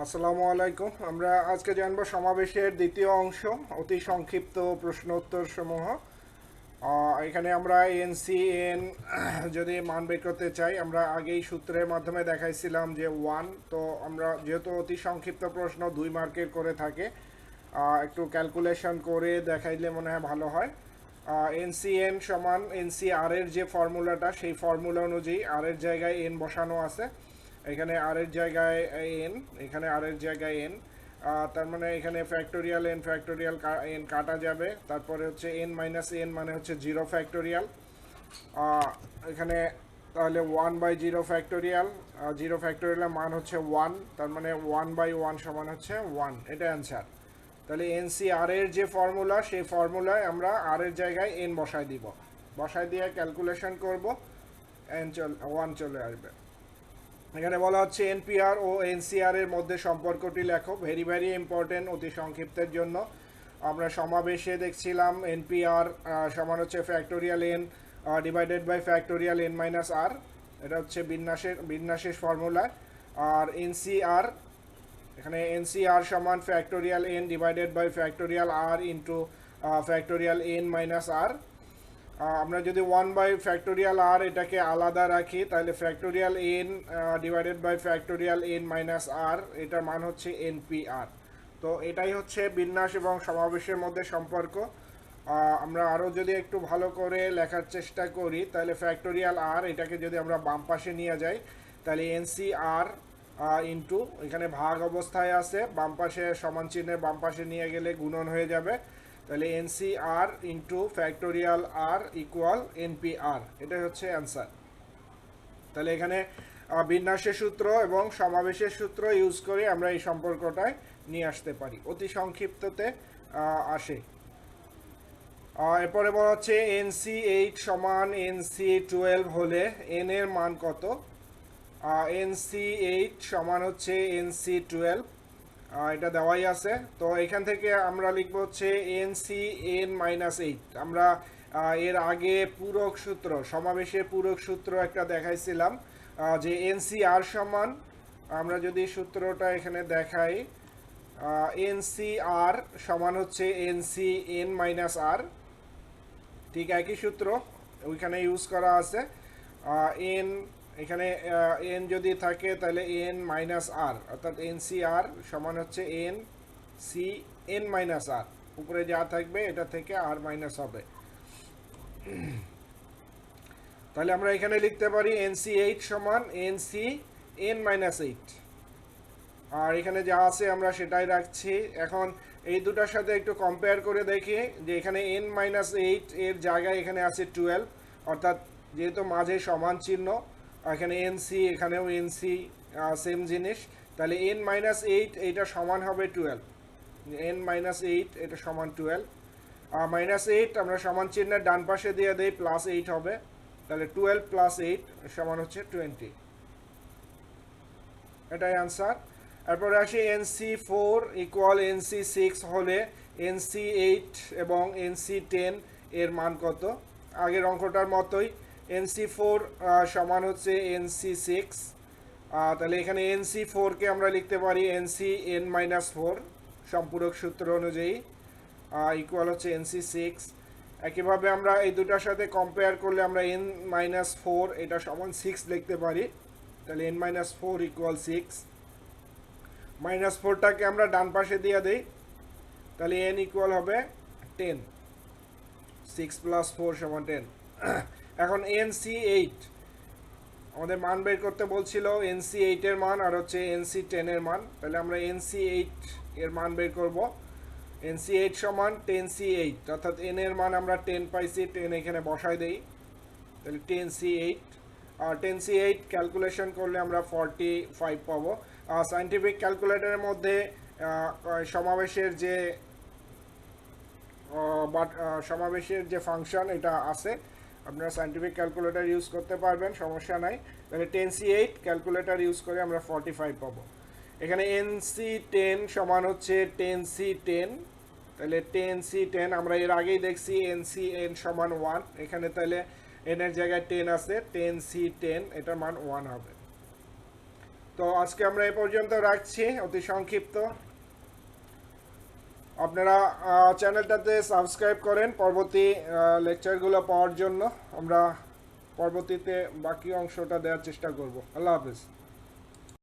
আসসালামু আলাইকুম। আমরা আজকে জানব সমাবেশের দ্বিতীয় অংশ, অতি সংক্ষিপ্ত প্রশ্নোত্তর সমূহ এখানে আমরা এনসিএন যদি মান বের করতে চাই, আমরা আগেই সূত্রের মাধ্যমে দেখাইছিলাম যে ওয়ান তো আমরা যেহেতু অতি সংক্ষিপ্ত প্রশ্ন, দুই মার্কের করে থাকে একটু ক্যালকুলেশন করে দেখাইলে মনে হয় ভালো হয়। এনসিএন সমান এনসিআর এর যে ফর্মুলাটা সেই ফর্মুলা অনুযায়ী আর এর জায়গায় এন বসানো আছে। এখানে আর এর জায়গায় এন এখানে আর এর জায়গায় এন তার মানে এখানে ফ্যাক্টোরিয়াল এন ফ্যাক্টোরিয়াল এন কাটা যাবে, তারপরে হচ্ছে এন মাইনাস এন মানে হচ্ছে জিরো ফ্যাক্টোরিয়াল এখানে তাহলে one by zero factorial zero ফ্যাক্টোরিয়ালের মান হচ্ছে ওয়ান তার মানে ওয়ান বাই ওয়ান সমান হচ্ছে ওয়ান এটা অ্যান্সার তাহলে এনসিআর এর যে ফর্মুলা সেই ফর্মুলায় আমরা আর এর জায়গায় এন বসায় দিব। বসায় দিয়ে ক্যালকুলেশন করব এন চল ওয়ান চলে আসবে। এখানে বলা হচ্ছে এনপিআর ও এনসিআর এর মধ্যে সম্পর্কটি লেখো ভেরি ভেরি ইম্পর্টেন্ট অতি সংক্ষিপ্তের জন্য। আমরা সমাবেশে দেখছিলাম এনপিআর সমান হচ্ছে factorial N divided by factorial N minus R এটা হচ্ছে বিন্যাসের বিন্যাসের ফর্মুলা আর এনসিআর, এখানে এনসিআর সমান factorial n divided by factorial r into factorial n minus r আমরা যদি ওয়ান বাই ফ্যাক্টোরিয়াল আর এটাকে আলাদা রাখি, তাহলে factorial n divided by factorial n minus r এটার মান হচ্ছে এনপিআর তো এটাই হচ্ছে বিন্যাস এবং সমাবেশের মধ্যে সম্পর্ক। আমরা আরও যদি একটু ভালো করে লেখার চেষ্টা করি, তাহলে ফ্যাক্টোরিয়াল আর এটাকে যদি আমরা বাম পাশে নিয়ে যাই, তাহলে এনসিআর ইন্টু এখানে ভাগ অবস্থায় আছে, বাম পাশে সমান চিহ্নের বাম পাশে নিয়ে গেলে গুণন হয়ে যাবে। তাহলে nCr into factorial r equal nPr, এটাই হচ্ছে অ্যান্সার তাহলে এখানে বিন্যাসের সূত্র এবং সমাবেশের সূত্র ইউজ করে আমরা এই সম্পর্কটায় নিয়ে আসতে পারি। অতি সংক্ষিপ্ততে আসে। এরপরে বলা হচ্ছে এনসি এইট সমান এনসি টুয়েলভ হলে এন এর মান কত? এনসি এইট সমান হচ্ছে এনসি টুয়েলভ। এটা দেওয়াই আছে। তো এখান থেকে আমরা লিখব হচ্ছে এনসি এন মাইনাস এইট। আমরা এর আগে পূরক সূত্র, সমাবেশের পূরক সূত্র একটা দেখাইছিলাম যে এনসি আর সমান, আমরা যদি সূত্রটা এখানে দেখাই এনসি আর সমান হচ্ছে এনসি এন মাইনাস আর। ঠিক একই সূত্র, ওইখানে ইউজ করা আছে এন এখানে এন যদি থাকে তাহলে এন মাইনাস আর অর্থাৎ এন সি আর সমান হচ্ছে n C n minus r উপরে যা থাকবে এটা থেকে আর মাইনাস হবে। তাহলে আমরা এখানে লিখতে পারি এন সি এইট সমান n C n minus eight আর এখানে যা আছে আমরা সেটাই রাখছি। এখন এই দুটার সাথে একটু কম্পেয়ার করে দেখি যে এখানে এন মাইনাস এইট এর জায়গায় এখানে আছে টুয়েলভ অর্থাৎ যেহেতু মাঝে সমান চিহ্ন এখানে এন সি এখানেও এন সি সেম জিনিস। তাহলে এন মাইনাস এইট এইটা সমান হবে টুয়েলভ এন মাইনাস এইট এটা সমান টুয়েলভ মাইনাস এইট আমরা সমান চিহ্নের ডান পাশে দিয়ে দেই প্লাস এইট হবে। তাহলে টুয়েলভ প্লাস এইট সমান হচ্ছে টোয়েন্টি এটাই আনসার এরপরে আসি nC four equal nC six হলে এনসি এইট এবং এনসি টেন এর মান কত? আগের অঙ্কটার মতোই এনসি ফোর সমান হচ্ছে এনসি সিক্স। তাহলে এখানে এনসি ফোরকে আমরা লিখতে পারি এনসি এন মাইনাস ফোর সম্পূরক সূত্র অনুযায়ী। ইকুয়াল হচ্ছে এনসি সিক্স। একইভাবে আমরা এই দুটার সাথে কম্পেয়ার করলে আমরা এন মাইনাস ফোর এটা সমান সিক্স লিখতে পারি। তাহলে n minus four equal six minus ফোরটাকে আমরা ডান পাশে দিয়ে দিই। তাহলে এন ইকুয়াল হবে টেন সিক্স প্লাস ফোর সমান টেন এখন এন সি এইট আমাদের মান বের করতে বলছিল এন সি এইটের মান আর হচ্ছে এন সি টেনের মান। তাহলে আমরা এন সি এইট এর মান বের করব। এন সি এইট সমান টেন সি এইট অর্থাৎ এন এর মান আমরা টেন পাইছি টেন এখানে বসাই দেই। তাহলে টেন সি এইট আর টেন সি এইট ক্যালকুলেশন করলে আমরা ফর্টি ফাইভ পাবো সাইন্টিফিক ক্যালকুলেটরের মধ্যে সমাবেশের যে বাট সমাবেশের যে ফাংশন এটা আছে। আপনারা সাইন্টিফিক ক্যালকুলেটর ইউজ করতে পারবেন, সমস্যা নাই। তাহলে ten C eight calculator use করে আমরা ফর্টি ফাইভ পাবো। এখানে এন সি টেন সমান হচ্ছে টেন সি টেন তাহলে টেন সি টেন আমরা এর আগেই দেখছি এন সি এন সমান ওয়ান এখানে তাহলে এনের জায়গায় টেন আছে টেন সি টেন এটার মান ওয়ান হবে। তো আজকে আমরা এ পর্যন্ত রাখছি, অতি সংক্ষিপ্ত। আপনারা চ্যানেলটাতে সাবস্ক্রাইব করেন পরবর্তী লেকচারগুলো পাওয়ার জন্য। আমরা পরবর্তীতে বাকি অংশটা দেওয়ার চেষ্টা করব। আল্লাহ হাফিজ।